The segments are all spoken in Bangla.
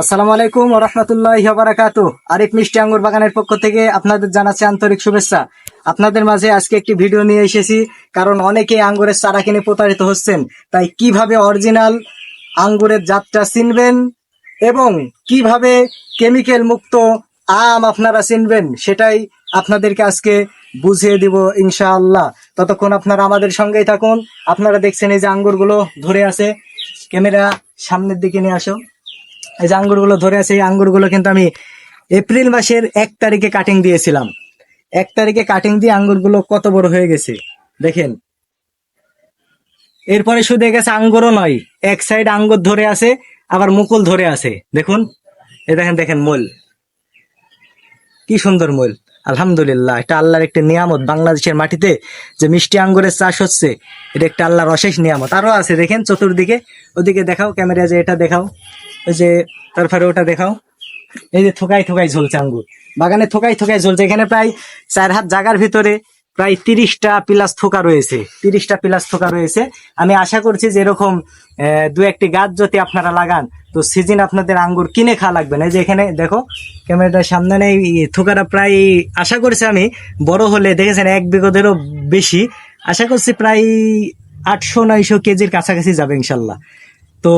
আসসালামু আলাইকুম রহমতুল্লাহ বারাকাত আরিফ মিষ্টি আঙ্গুর বাগানের পক্ষ থেকে আপনাদের জানাচ্ছি আন্তরিক শুভেচ্ছা। আপনাদের মাঝে আজকে একটি ভিডিও নিয়ে এসেছি, কারণ অনেকে আঙ্গুরের চারা কিনে প্রতারিত হচ্ছেন। তাই কীভাবে অরিজিনাল আঙ্গুরের জাতটা চিনবেন এবং কীভাবে কেমিক্যাল মুক্ত আম আপনারা চিনবেন, সেটাই আপনাদেরকে আজকে বুঝিয়ে দিব ইনশাআল্লাহ। ততক্ষণ আপনারা আমাদের সঙ্গেই থাকুন। আপনারা দেখছেন এই যে আঙ্গুরগুলো ধরে আছে। ক্যামেরা সামনের দিকে নিয়ে আসো। এই যে আঙ্গুরগুলো ধরে আছে, এই আঙ্গুরগুলো কিন্তু আমি এপ্রিল মাসের এক তারিখে কাটিং দিয়েছিলাম। এক তারিখে কাটিং দিয়ে আঙ্গুরগুলো কত বড় হয়ে গেছে, দেখেন। এরপরে শুধু গেছে আঙ্গুরও নয়, এক সাইড আঙ্গুর ধরে আছে, আবার মুকুল ধরে আছে, দেখুন। এই দেখেন দেখেন মোল। কি সুন্দর মোল, আলহামদুলিল্লাহ, এটা আল্লাহর একটি নিয়ামত। বাংলাদেশের মাটিতে যে মিষ্টি আঙ্গুরের চাষ হচ্ছে, এটা একটা আল্লাহর অশেষ নিয়ামত। আরও আছে, দেখেন, চতুর্দিকে। ওদিকে দেখাও ক্যামেরা যে এটা দেখাও। ওই যে তারপরে ওটা দেখাও। এই যে থোকাই থোকাই ঝুলছে আঙ্গুর। বাগানে থোকাই থোকাই ঝুলছে। এখানে প্রায় চার হাত জায়গার ভিতরে প্রায় তিরিশটা পিলাস থোকা রয়েছে। তিরিশটা পিলাস থোকা রয়েছে। আমি আশা করছি যে এরকম দু একটি গাছ যদি আপনারা লাগান, তো সিজন আপনাদের আঙ্গুর কিনে খাওয়া লাগবে। না যে এখানে দেখো ক্যামেরাটার সামনে নেই। থোকাটা প্রায়, আশা করছি আমি, বড় হলে, দেখেছেন, এক বিগদেরও বেশি। আশা করছি প্রায় আটশো নয়শো কেজির কাছাকাছি যাবে ইনশাল্লাহ। তো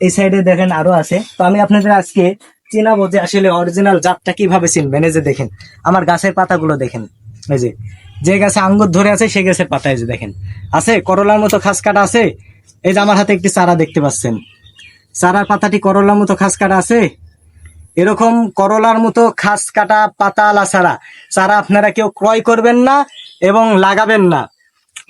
এই সাইডে দেখেন আরও আছে। তো আমি আপনাদের আজকে চিনাবো যে আসলে অরিজিনাল জাতটা কীভাবে চিনবেন। এই যে দেখেন, আমার গাছের পাতাগুলো দেখেন। এই যে যে গাছে আঙ্গুর ধরে আছে, সেই গাছের পাতা এই যে দেখেন। আছে, করলার মতো খাস কাটা আছে। এই যে আমার হাতে একটি চারা দেখতে পাচ্ছেন। চারার পাতাটি করলার মতো খাস কাটা আছে। এরকম করলার মতো খাস কাটা পাতা আলা চারা। চারা আপনারা কেউ ক্রয় করবেন না এবং লাগাবেন না।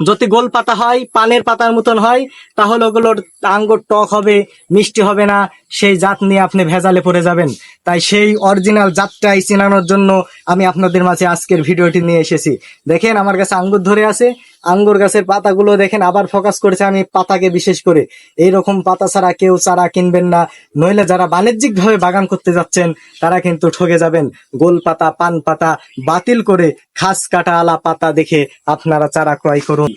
যদি গোল পাতা হয়, পানের পাতার মতন হয়, তাহলে ওগুলোর আঙ্গুর টক হবে, মিষ্টি হবে না। সেই জাত নিয়ে আপনি ভেজালে পড়ে যাবেন। তাই সেই অরিজিনাল জাতটাই চেনানোর জন্য আমি আপনাদের মাঝে আজকের ভিডিওটি নিয়ে এসেছি। দেখেন আমার কাছে আঙ্গুর ধরে আছে। আঙ্গুর গাছের পাতাগুলো দেখেন আবার ফোকাস করেছে আমি পাতাকে বিশেষ করে। এই রকম পাতা ছাড়া কেউ চারা কিনবেন না। নইলে যারা বাণিজ্যিকভাবে বাগান করতে যাচ্ছেন, তারা কিন্তু ঠকে যাবেন। গোল পাতা, পান পাতা বাতিল করে খাস কাটা আলা পাতা দেখে আপনারা চারা ক্রয় করুন।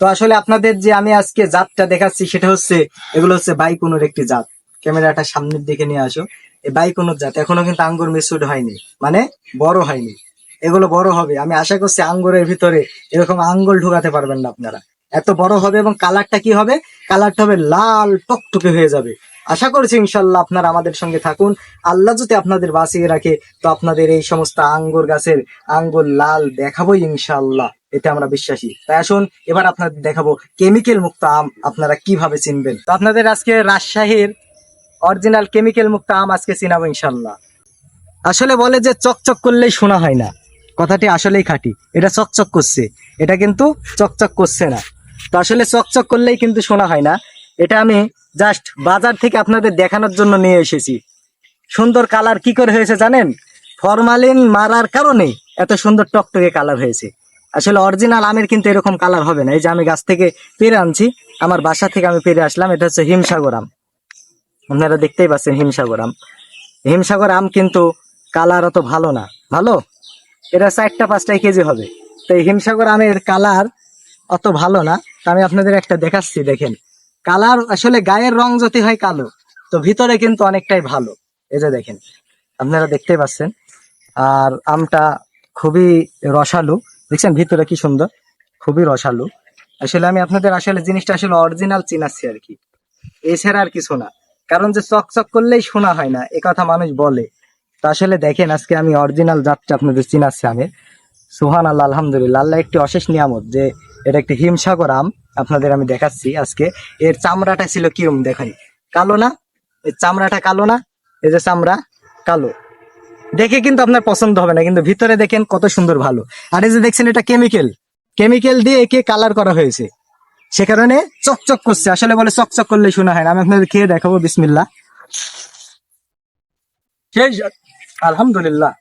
তো আসলে আপনাদের যে আমি আজকে জাতটা দেখাচ্ছি সেটা হচ্ছে, এগুলো হচ্ছে বাইকুনোর একটি জাত। ক্যামেরাটা সামনের দিকে নিয়ে আসো। এই বাইকুনোর জাত এখনও কিন্তু আঙ্গুর মিসুড হয়নি। মানে বড় হয়নি। এগুলো বড় হবে। আমি আশা করছি আঙ্গুরের ভিতরে এরকম আঙ্গুল ঢুকাতে পারবেন না আপনারা। এত বড় হবে এবং কালারটা কি হবে? কালারটা হবে লাল, টকটকে হয়ে যাবে। আশা করছি ইনশাল্লাহ আপনারা আমাদের সঙ্গে থাকুন। আল্লাহ যদি আপনাদের বাঁচিয়ে রাখে, তো আপনাদের এই সমস্ত আঙ্গুর গাছের আঙ্গুর লাল দেখাবো ইনশাল্লাহ। এতে আমরা বিশ্বাসী। তাই আসুন, এবার আপনাদের দেখাবো কেমিক্যাল মুক্ত আম আপনারা কীভাবে চিনবেন। তো আপনাদের আজকে রাজশাহীর অরিজিনাল কেমিক্যাল মুক্ত আম আজকে চিনাবো ইনশাল্লাহ। আসলে বলে যে চকচক করলেই শোনা হয় না। কথাটি আসলেই খাঁটি। এটা চকচক করছে। এটা কিন্তু চকচক করছে না। তো আসলে চকচক করলেই কিন্তু শোনা হয় না। এটা আমি জাস্ট বাজার থেকে আপনাদের দেখানোর জন্য নিয়ে এসেছি। সুন্দর কালার কি করে হয়েছে জানেন? ফরমালিন মারার কারণে এত সুন্দর টকটকে কালার হয়েছে। আসলে অরিজিনাল আমের কিন্তু এরকম কালার হবে না। এই যে আমি গাছ থেকে পেরে আনছি, আমার বাসা থেকে আমি পেরে আসলাম, এটা হচ্ছে হিমসাগর আম। আপনারা দেখতেই পাচ্ছেন হিমসাগর আম। হিমসাগর আম কিন্তু কালার অত ভালো না। ভালো? এটা চারটা পাঁচটাই কেজি হবে। তো এই হিমসাগর আমের কালার অত ভালো না। আমি আপনাদের একটা দেখাচ্ছি, দেখেন। কালার আসলে গায়ের রং যদি হয় কালো, তো ভিতরে কিন্তু অনেকটাই ভালো। এই যে দেখেন, আপনারা দেখতেই পাচ্ছেন। আর আমটা খুবই রসালো। দেখছেন ভিতরে কি সুন্দর? খুবই রসালো। আসলে আমি আপনাদের আসলে জিনিসটা আসলে অরিজিনাল চিনাচ্ছি আর কি। এছাড়া আর কিছু না। কারণ যে চকচক করলেই শোনা হয় না, এ কথা মানুষ বলে। তো আসলে দেখেন, আজকে আমি অরিজিনাল জাতটা আপনাদের চিনাচ্ছি আমি। সুহান আল্লাহ আলহামদুলিল্লাহ, আল্লাহ একটি অশেষ নিয়ামত যে এটা একটি হিমসাগর আম আপনাদের আমি দেখাচ্ছি আজকে। এর চামড়াটা ছিল কিরম দেখেন? কালো না? এর চামড়াটা কালো না? এই যে চামড়া, কালো। দেখে কিন্তু আপনার পছন্দ হবে না, কিন্তু ভিতরে দেখেন কত সুন্দর ভালো। আর এই যে দেখছেন এটা কেমিক্যাল কেমিক্যাল দিয়ে একে কালার করা হয়েছে। সে কারণে চকচক করছে। আসলে বলে চকচক করলে শোনা হয় না। আমি আপনাদের খেয়ে দেখাবো বিসমিল্লা সেই আলহামদুলিল্লাহ।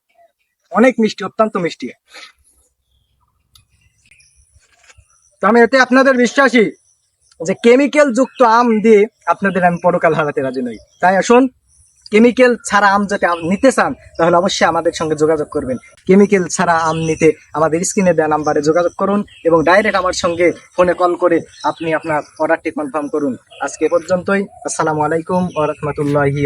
অনেক মিষ্টি, অত্যন্ত মিষ্টি। আমি এতে আপনাদের বিশ্বাসী যে কেমিক্যাল যুক্ত আম দিয়ে আপনাদের আমি পরকাল হারাতে রাজি নই। তাই আসুন কেমিক্যাল ছাড়া আম যাতে নিতে চান, তাহলে অবশ্যই আমাদের সঙ্গে যোগাযোগ করবেন। কেমিক্যাল ছাড়া আম নিতে আমাদের স্ক্রিনে দেওয়া নাম্বারে যোগাযোগ করুন এবং ডাইরেক্ট আমার সঙ্গে ফোনে কল করে আপনি আপনার অর্ডারটি কনফার্ম করুন। আজকে পর্যন্তই। আসসালামু আলাইকুম ওরহমতুল্লাহি